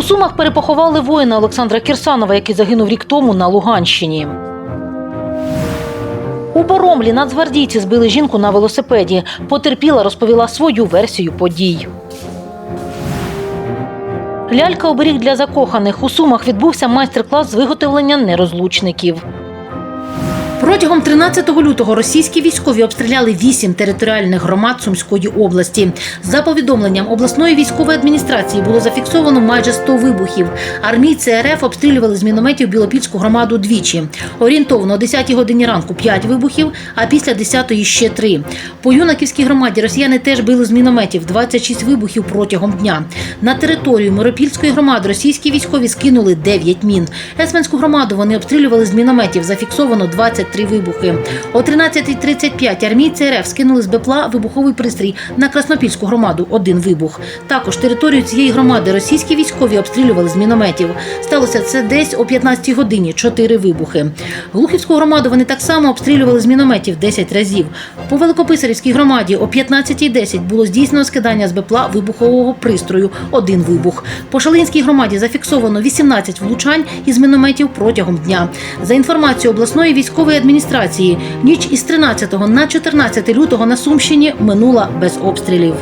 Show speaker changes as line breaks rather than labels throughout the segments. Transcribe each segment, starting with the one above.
У Сумах перепоховали воїна Олександра Кірсанова, який загинув рік тому на Луганщині. У Боромлі нацгвардійці збили жінку на велосипеді. Потерпіла розповіла свою версію подій. Лялька оберіг для закоханих. У Сумах відбувся майстер-клас з виготовлення нерозлучників. Протягом 13 лютого російські військові обстріляли вісім територіальних громад Сумської області. За повідомленням обласної військової адміністрації було зафіксовано майже 100 вибухів. Армійці РФ обстрілювали з мінометів Білопільську громаду двічі. Орієнтовно о 10 годині ранку 5 вибухів, а після 10 ще 3. По Юнаківській громаді росіяни теж били з мінометів 26 вибухів протягом дня. На територію Миропільської громади російські військові скинули 9 мін. Есменську громаду вони обстрілювали з мінометів. Зафіксовано 23 вибухи. О 13.35 армійці РФ скинули з БПЛА вибуховий пристрій на Краснопільську громаду. Один вибух. Також територію цієї громади російські військові обстрілювали з мінометів. Сталося це десь о 15 годині. Чотири вибухи. Глухівську громаду вони так само обстрілювали з мінометів 10 разів. По Великописарівській громаді о 15.10 було здійснено скидання з БПЛА вибухового пристрою. Один вибух. По Шалинській громаді зафіксовано 18 влучань із мінометів протягом дня. За інформацією обласної військової адміністрації, ніч із 13 на 14 лютого на Сумщині минула без обстрілів.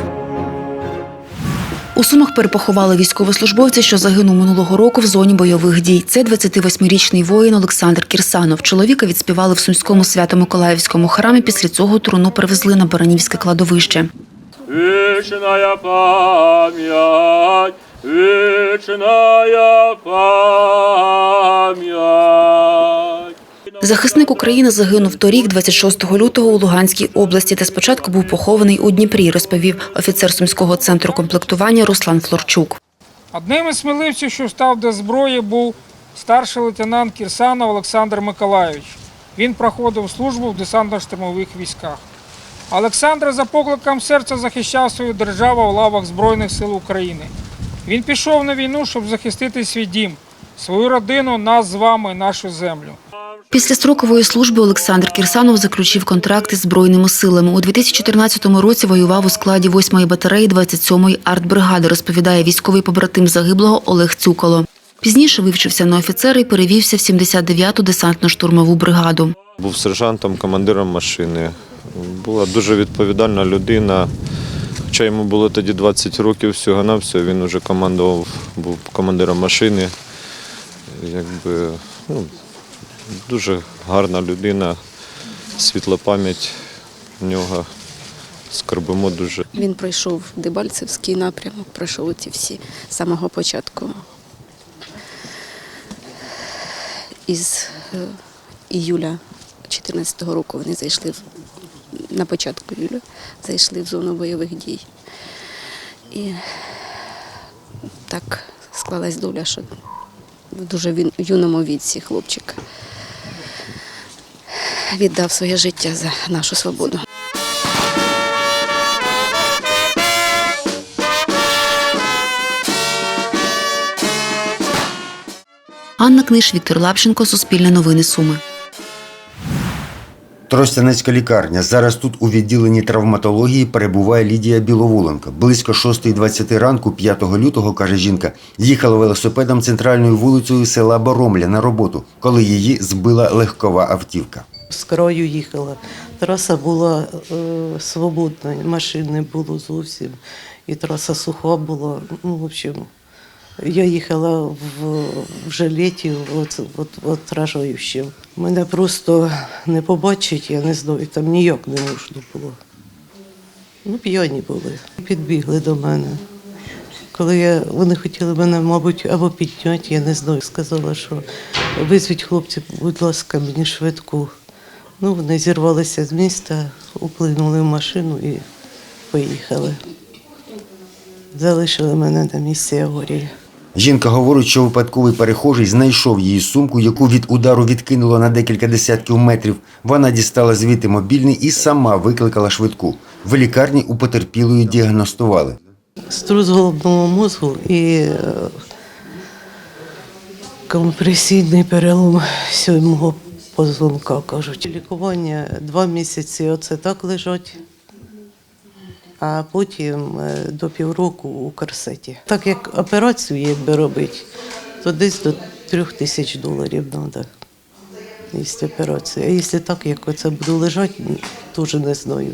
У Сумах перепоховали військовослужбовця, що загинув минулого року в зоні бойових дій. Це 28-річний воїн Олександр Кірсанов. Чоловіка відспівали в Сумському свято-миколаївському храмі. Після цього труну перевезли на Баранівське кладовище.
Вечная память, вечная память.
Захисник України загинув торік, 26 лютого, у Луганській області, та спочатку був похований у Дніпрі, розповів офіцер Сумського центру комплектування Руслан Флорчук.
Одним із сміливців, що став до зброї, був старший лейтенант Кірсанов Олександр Миколайович. Він проходив службу в десантно-штурмових військах. Олександр за покликом серця захищав свою державу в лавах Збройних сил України. Він пішов на війну, щоб захистити свій дім, свою родину, нас з вами, нашу землю.
Після строкової служби Олександр Кірсанов заключив контракт із Збройними силами. У 2014 році воював у складі 8-ї батареї 27-ї артбригади, розповідає військовий побратим загиблого Олег Цюкало. Пізніше вивчився на офіцера і перевівся в 79-ту десантно-штурмову бригаду.
Був сержантом, командиром машини. Була дуже відповідальна людина. Хоча йому було тоді 20 років всього на все, він вже командував, був командиром машини. Якби, ну, дуже гарна людина, світла пам'ять в нього. Скорбимо дуже.
Він пройшов Дебальцевський напрямок, пройшов ці всі з самого початку. Із е, іюля 2014 року вони зайшли на початку іюля, зайшли в зону бойових дій. І так склалась доля, що в дуже юному віці хлопчик віддав своє життя за нашу свободу.
Анна Книж, Віктор Лапченко, Суспільне новини Суми.
Тростянецька лікарня. Зараз тут у відділенні травматології перебуває Лідія Біловоленко. Близько 6.20 ранку, 5 лютого, каже жінка, їхала велосипедом центральною вулицею села Боромля на роботу, коли її збила легкова автівка.
З краю їхала. Траса була е, свободна, машин не було зовсім. І траса суха була. Ну, в общем, я їхала в, в жилеті от, от, отражаючим. Мене просто не побачить, я не знаю, там ніяк не можна було. Ну, п'яні були. Підбігли до мене. Коли я, вони хотіли мене, мабуть, або підняти, я не знаю, сказала, що визвіть хлопці, будь ласка, мені швидку. Ну, вони зірвалися з міста, уплинули в машину і поїхали. Залишили мене на місці аварії.
Жінка говорить, що випадковий перехожий знайшов її сумку, яку від удару відкинуло на декілька десятків метрів. Вона дістала звідти мобільний і сама викликала швидку. В лікарні у потерпілої діагностували.
Струс головного мозку і е, компресійний перелом сьомого позвонка, кажуть. Лікування два місяці, оце так лежать. а потім е, до півроку у корсеті. Так як операцію якби робить, то десь до трьох тисяч доларів треба. Якщо операція. А якщо так, як оце буду лежати, теж не знаю.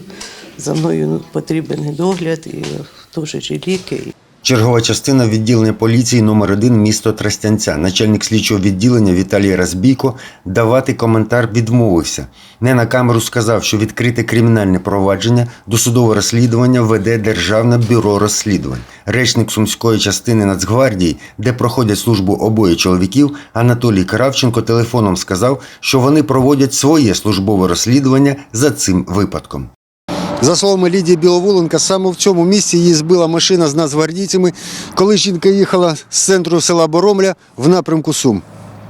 За мною потрібен догляд, і теж ліки.
Чергова частина відділення поліції номер 1 місто Тростянця. Начальник слідчого відділення Віталій Разбійко давати коментар відмовився. Не на камеру сказав, що відкрите кримінальне провадження досудове розслідування веде Державне бюро розслідувань. Речник сумської частини Нацгвардії, де проходять службу обоє чоловіків, Анатолій Кравченко телефоном сказав, що вони проводять своє службове розслідування за цим випадком. За словами Лідії Біловоленка, саме в цьому місці її збила машина з нацгвардійцями, коли жінка їхала з центру села Боромля в напрямку Сум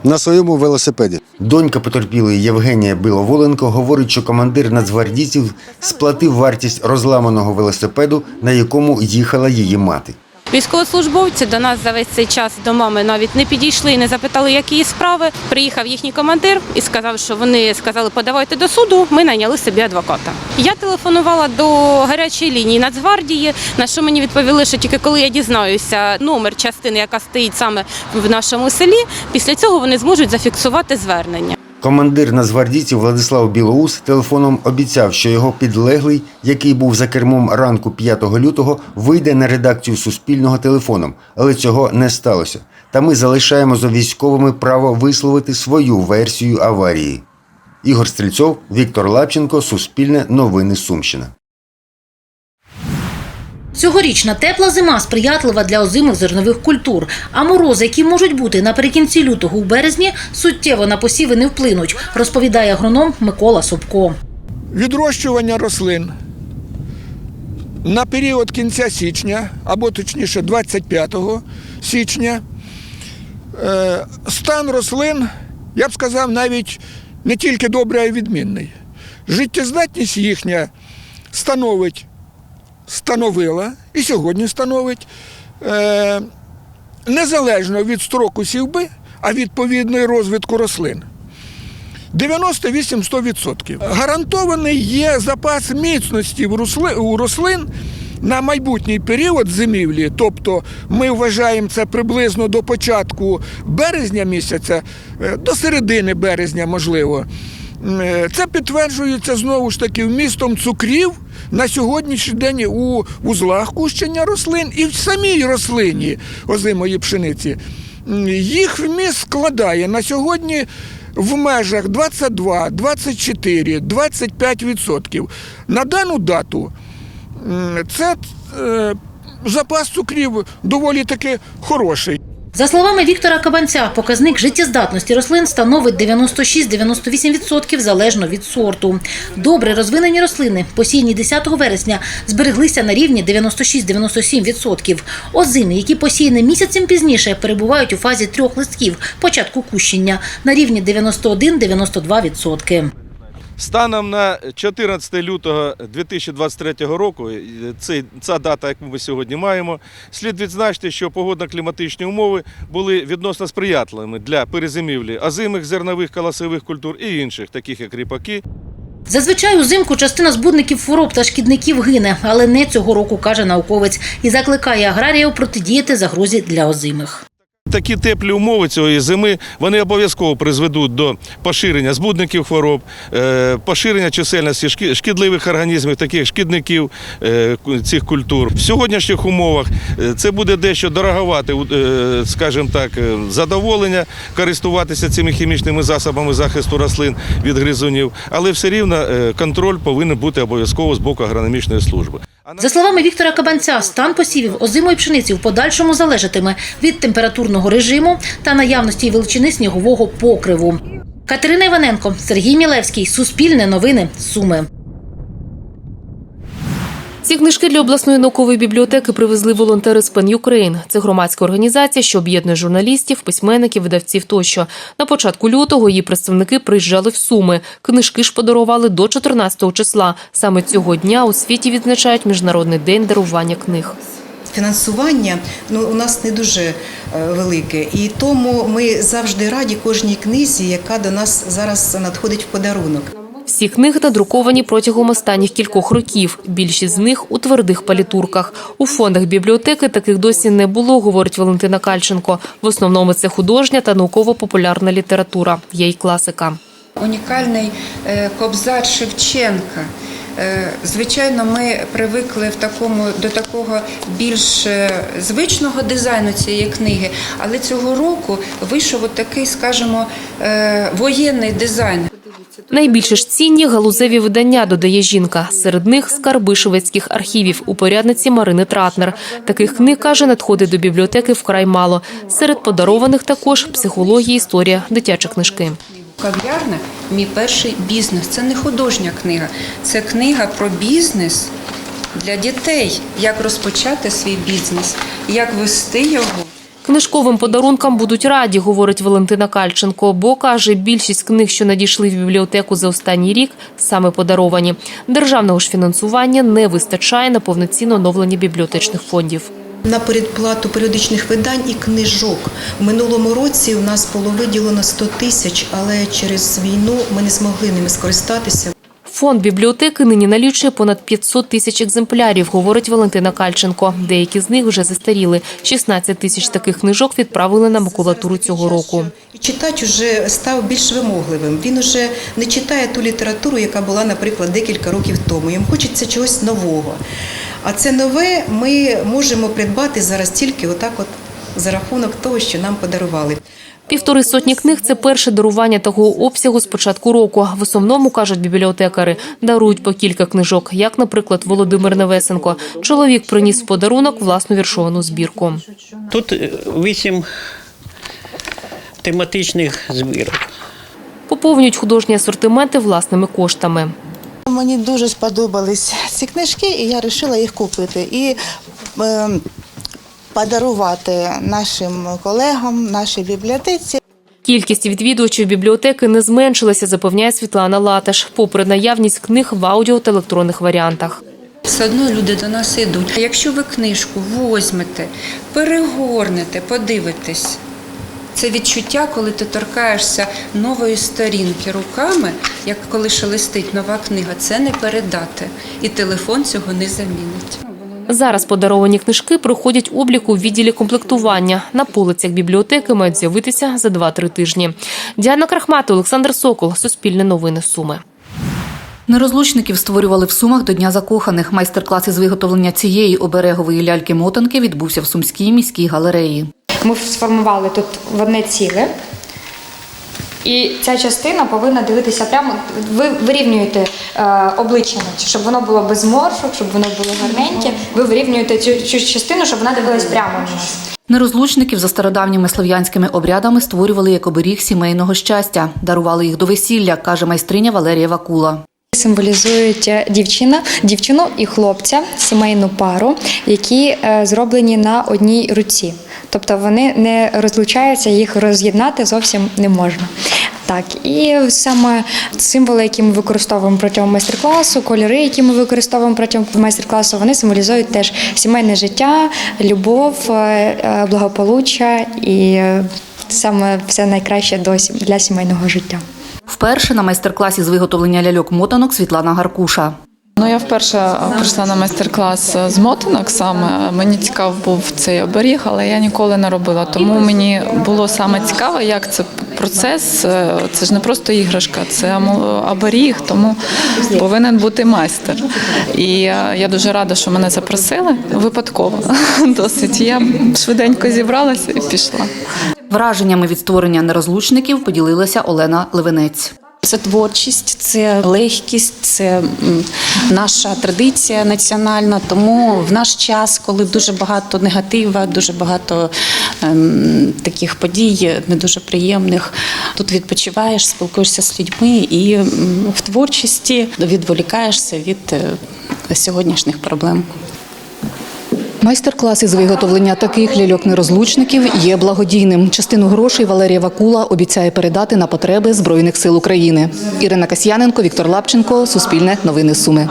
на своєму велосипеді. Донька потерпілої Євгенія Біловоленко говорить, що командир нацгвардійців сплатив вартість розламаного велосипеду, на якому їхала її мати.
Військовослужбовці до нас за весь цей час до мами навіть не підійшли і не запитали, які справи. Приїхав їхній командир і сказав, що вони сказали, подавайте до суду. Ми найняли собі адвоката. Я телефонувала до гарячої лінії Нацгвардії, на що мені відповіли, що тільки коли я дізнаюся номер частини, яка стоїть саме в нашому селі, після цього вони зможуть зафіксувати звернення.
Командир нацгвардійців Владислав Білоус телефоном обіцяв, що його підлеглий, який був за кермом ранку 5 лютого, вийде на редакцію Суспільного телефоном, але цього не сталося. Та ми залишаємо за військовими право висловити свою версію аварії. Ігор Стрільцов, Віктор Лапченко, Суспільне новини Сумщина.
Цьогорічна тепла зима сприятлива для озимих зернових культур. А морози, які можуть бути наприкінці лютого у березні, суттєво на посіви не вплинуть, розповідає агроном Микола Собко.
відрощування рослин на період кінця січня, або точніше 25 січня, е, стан рослин, я б сказав, навіть не тільки добрий, а й відмінний. Життєздатність їхня становить, становила і сьогодні становить е, незалежно від строку сівби, а відповідно розвитку рослин. 98-100%. Гарантований є запас міцності у рослин на майбутній період зимівлі. Тобто ми вважаємо це приблизно до початку березня місяця, е, до середини березня, можливо. Е, Це підтверджується знову ж таки вмістом цукрів на сьогоднішній день у вузлах кущення рослин і в самій рослині озимої пшениці. Їх вміст складає на сьогодні в межах 22, 24, 25 відсотків. На дану дату це е, запас цукрів доволі таки хороший.
За словами Віктора Кабанця, показник життєздатності рослин становить 96-98% залежно від сорту. Добре розвинені рослини, посіяні 10 вересня, збереглися на рівні 96-97%. Озими, які посіяні місяцем пізніше, перебувають у фазі трьох листків початку кущення на рівні 91-92%.
Станом на 14 лютого 2023 року, е, цей, ця дата, яку ми сьогодні маємо, слід відзначити, що погодно-кліматичні умови були відносно сприятливими для перезимівлі озимих зернових колосових культур і інших, таких як ріпаки,
Зазвичай узимку частина збудників хвороб та шкідників гине, але не цього року, каже науковець, і закликає аграріїв протидіяти загрозі для озимих.
Такі теплі умови цієї зими вони обов'язково призведуть до поширення збудників хвороб, е, поширення чисельності шкі- шкідливих організмів, таких шкідників е, цих культур. В сьогоднішніх умовах е, це буде дещо дороговати, скажімо так, задоволення користуватися цими хімічними засобами захисту рослин від гризунів, але все рівно контроль повинен бути обов'язково з боку агрономічної служби.
За словами Віктора Кабанця, стан посівів озимої пшениці в подальшому залежатиме від температурного режиму та наявності величини снігового покриву. Катерина Іваненко, Сергій Мілевський, Суспільне новини, Суми.
Ці книжки для обласної наукової бібліотеки привезли волонтери з Pen Ukraine. Це громадська організація, що об'єднує журналістів, письменників, видавців тощо. На початку лютого її представники приїжджали в Суми. Книжки ж подарували до 14 числа. Саме цього дня у світі відзначають Міжнародний день дарування книг.
Фінансування ну у нас не дуже е, велике, і тому ми завжди раді кожній книзі, яка до нас зараз надходить в подарунок.
Всі книги надруковані протягом останніх кількох років. Більшість з них у твердих палітурках. У фондах бібліотеки таких досі не було, говорить Валентина Кальченко. В основному це художня та науково-популярна література. Є й класика.
унікальний е, кобзар Шевченка. Е, Звичайно, ми привикли в такому до такого більш е, звичного дизайну цієї книги, але цього року вийшов такий, скажімо, воєнний дизайн.
Найбільше ж цінні галузеві видання, додає жінка. Серед них скарби шведських архівів у порядниці Марини Тратнер. Таких книг, каже, надходить до бібліотеки вкрай мало. Серед подарованих також психологія, історія, дитячі книжки.
Кав'ярня мій перший бізнес. Це не художня книга, це книга про бізнес для дітей, як розпочати свій бізнес, як вести його.
Книжковим подарункам будуть раді, говорить Валентина Кальченко, бо каже, більшість книг, що надійшли в бібліотеку за останній рік, саме подаровані. Державного ж фінансування не вистачає на повноцінне оновлення бібліотечних фондів.
На передплату періодичних видань і книжок. У минулому році у нас було виділено 100 тисяч, але через війну ми не змогли ними скористатися.
Фонд бібліотеки нині налічує понад 500 тисяч екземплярів, говорить Валентина Кальченко. Деякі з них вже застаріли. 16 тисяч таких книжок відправили на макулатуру цього року.
Читач уже став більш вимогливим. Він уже не читає ту літературу, яка була, наприклад, декілька років тому. Йому хочеться чогось нового. А це нове ми можемо придбати зараз тільки отак, от за рахунок того, що нам подарували.
Півтори сотні книг це перше дарування такого обсягу з початку року. В основному кажуть бібліотекари, дарують по кілька книжок, як, наприклад, Володимир Невесенко. Чоловік приніс в подарунок власну віршовану збірку.
Тут е, вісім тематичних збірок.
Поповнюють художні асортименти власними коштами.
Мені дуже сподобались ці книжки, і я вирішила їх купити і е, подарувати нашим колегам, нашій бібліотеці.
Кількість відвідувачів бібліотеки не зменшилася, запевняє Світлана Латаш, попри наявність книг в аудіо та електронних варіантах.
Все одно люди до нас йдуть. А якщо ви книжку возьмете, перегорнете, подивитесь, це відчуття, коли ти торкаєшся нової сторінки руками, як коли шелестить нова книга, це не передати. І телефон цього не замінить.
Зараз подаровані книжки проходять облік у відділі комплектування. На полицях бібліотеки мають з'явитися за 2-3 тижні. Діана Крахмат, Олександр Сокол, Суспільне новини Суми.
Нерозлучників створювали в Сумах до Дня закоханих. Майстер-клас із виготовлення цієї оберегової ляльки-мотанки відбувся в Сумській міській галереї.
Ми сформували тут в одне ціле. І ця частина повинна дивитися прямо. Ви вирівнюєте е, обличчя, щоб воно було без морфу, щоб воно було гарненьке. Ви вирівнюєте цю, цю частину, щоб вона дивилась прямо на нас.
Нерозлучників за стародавніми слов'янськими обрядами створювали як оберіг сімейного щастя, дарували їх до весілля, каже майстриня Валерія Вакула.
Символізують дівчина, дівчину і хлопця, сімейну пару, які е, зроблені на одній руці. Тобто вони не розлучаються, їх роз'єднати зовсім не можна. Так, і саме символи, які ми використовуємо протягом майстер-класу, кольори, які ми використовуємо протягом майстер-класу, вони символізують теж сімейне життя, любов, е, е, благополуччя і е, саме все найкраще до сім- для сімейного життя.
Вперше на майстер-класі з виготовлення ляльок-мотанок Світлана Гаркуша.
Ну, я вперше прийшла на майстер-клас з мотанок саме. Мені цікав був цей оберіг, але я ніколи не робила. Тому мені було саме цікаво, як це процес. Це ж не просто іграшка, це оберіг, тому повинен бути майстер. І е, я дуже рада, що мене запросили випадково. Досить. Я швиденько зібралася і пішла.
Враженнями від створення нерозлучників поділилася Олена Левенець.
Це творчість, це легкість, це наша традиція національна. Тому в наш час, коли дуже багато негатива, дуже багато ем, таких подій, не дуже приємних, тут відпочиваєш, спілкуєшся з людьми і в творчості відволікаєшся від е, сьогоднішніх проблем.
Майстер-клас із виготовлення таких ляльок-нерозлучників є благодійним. Частину грошей Валерія Вакула обіцяє передати на потреби Збройних сил України. Ірина Касьяненко, Віктор Лапченко, Суспільне новини Суми.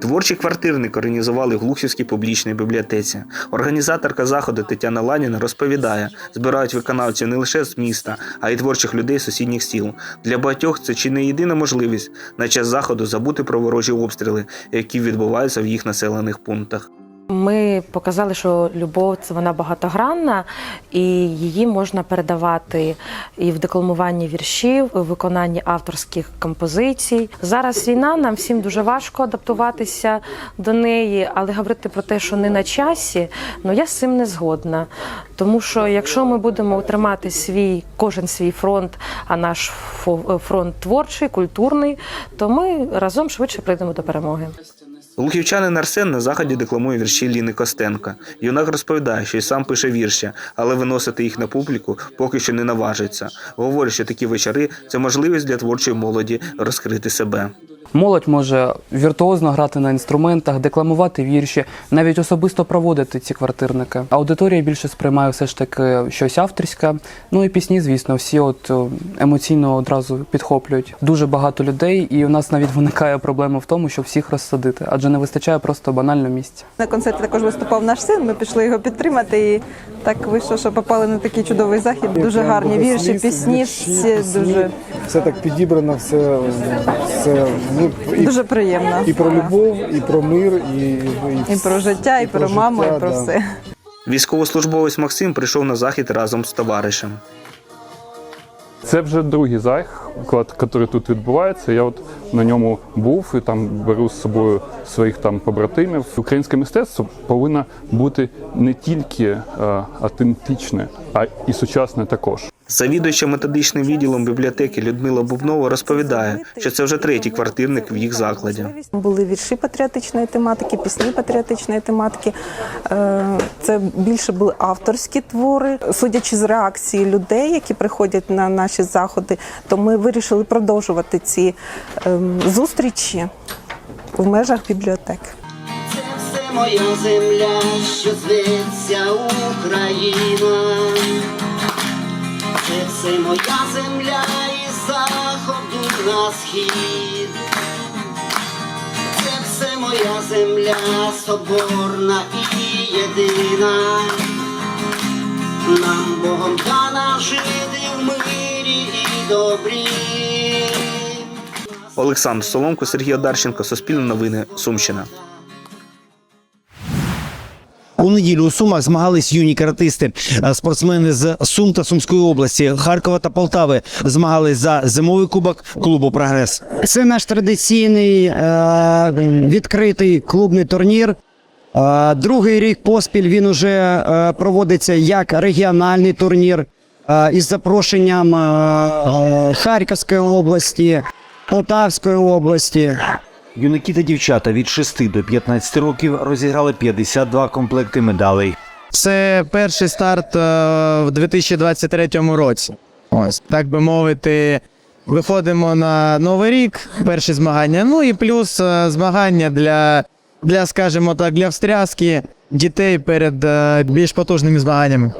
Творчий квартирник організували в Глухівській публічній бібліотеці. Організаторка заходу Тетяна Ланіна розповідає, збирають виконавців не лише з міста, а й творчих людей з сусідніх сіл. Для багатьох це чи не єдина можливість на час заходу забути про ворожі обстріли, які відбуваються в їх населених пунктах.
Ми показали, що любов це вона багатогранна, і її можна передавати і в декламуванні віршів, і в виконанні авторських композицій. Зараз війна, нам всім дуже важко адаптуватися до неї, але говорити про те, що не на часі, ну я з цим не згодна. Тому що якщо ми будемо тримати свій кожен свій фронт, а наш фронт творчий, культурний, то ми разом швидше прийдемо до перемоги.
Лухівчанин Арсен на заході декламує вірші Ліни Костенка. Юнак розповідає, що й сам пише вірші, але виносити їх на публіку поки що не наважиться. Говорить, що такі вечори це можливість для творчої молоді розкрити себе.
Молодь може віртуозно грати на інструментах, декламувати вірші, навіть особисто проводити ці квартирники. Аудиторія більше сприймає все ж таки щось авторське. Ну і пісні, звісно, всі от е, емоційно одразу підхоплюють. Дуже багато людей, і у нас навіть виникає проблема в тому, щоб всіх розсадити, адже не вистачає просто банально місця.
На концерті також виступав наш син. Ми пішли його підтримати. І так вийшло, що попали на такий чудовий захід. Дуже гарні вірші, пісні. Всі дуже
Все так підібрано, все, все ну, і,
дуже приємно.
і про любов, і про мир, і, і,
І про життя, і про маму, і про
да.
все.
Військовослужбовець Максим прийшов на захід разом з товаришем.
Це вже другий заклад, який тут відбувається. Я от на ньому був і там беру з собою своїх там побратимів. Українське мистецтво повинно бути не тільки е, автентичне, а і сучасне також.
Завідуюча методичним відділом бібліотеки Людмила Бубнова розповідає, що це вже третій квартирник в їх закладі.
Були вірші патріотичної тематики, пісні патріотичної тематики. Е, Це більше були авторські твори. Судячи з реакції людей, які приходять на наші заходи, то ми вирішили продовжувати ці ем, зустрічі в межах бібліотеки.
Це все моя земля, що зветься Україна. Це моя земля із заходу на схід. Це все моя земля, соборна і єдина. Нам Богом дана жити в мирі і добрі.
Олександр Соломко, Сергій Одарченко, Суспільне новини, Сумщина.
У неділю у Сумах змагались юні каратисти. Е, Спортсмени з Сум та Сумської області, Харкова та Полтави змагались за зимовий кубок клубу Прогрес.
Це наш традиційний е, відкритий клубний турнір. Е, другий рік поспіль він уже проводиться як регіональний турнір із запрошенням Харківської області, Полтавської області.
Юнаки та дівчата від 6 до 15 років розіграли 52 комплекти медалей.
Це перший старт е, в 2023 році. Ось так би мовити. Виходимо на новий рік, перші змагання. Ну і плюс е, змагання для, для скажімо так, для встряски дітей перед е, більш потужними змаганнями.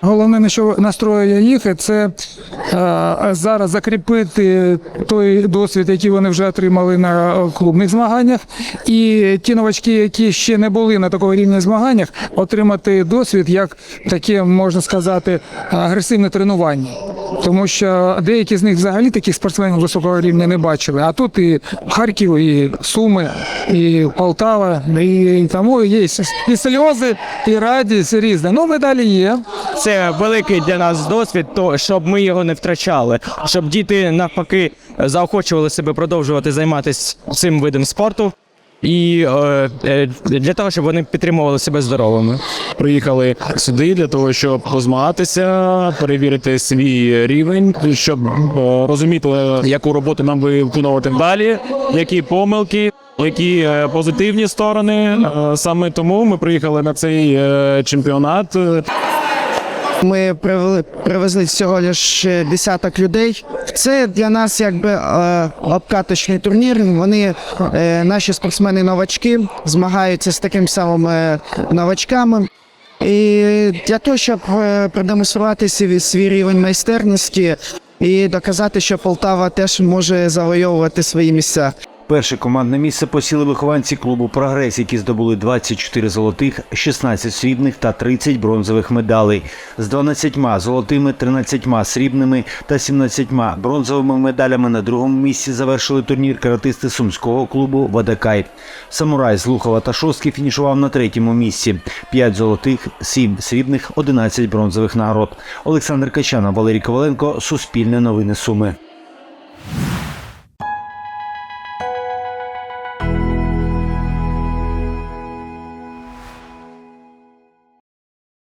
Головне, на що настроює їх, це е, зараз закріпити той досвід, який вони вже отримали на клубних змаганнях, і ті новачки, які ще не були на такого рівня змаганнях, отримати досвід як таке, можна сказати, агресивне тренування. Тому що деякі з них взагалі таких спортсменів високого рівня не бачили. А тут і Харків, і Суми, і Полтава, і тому є і сльози, і радість різне. Ну, медалі є.
Це великий для нас досвід, то щоб ми його не втрачали, щоб діти навпаки заохочували себе продовжувати займатися цим видом спорту. І е, е, для того, щоб вони підтримували себе здоровими.
Приїхали сюди для того, щоб позмагатися, перевірити свій рівень, щоб е, розуміти, яку роботу нам виконувати далі, які помилки. Які е, позитивні сторони Е, саме тому ми приїхали на цей е, чемпіонат.
Ми привели, привезли всього лише десяток людей. Це для нас якби е, обкаточний турнір. Вони е, наші спортсмени-новачки змагаються з такими самими новачками. І для того, щоб е, продемонструвати свій рівень майстерності і доказати, що Полтава теж може завойовувати свої місця.
Перше командне місце посіли вихованці клубу Прогрес, які здобули 24 золотих, 16 срібних та 30 бронзових медалей з 12 золотими, 13 срібними та 17 бронзовими медалями. На другому місці завершили турнір каратисти сумського клубу Водокай. Самурай з Лухова та Шостки фінішував на третьому місці: 5 золотих, 7 срібних, 11 бронзових нагород. Олександр Качана, Валерій Коваленко, Суспільне новини Суми.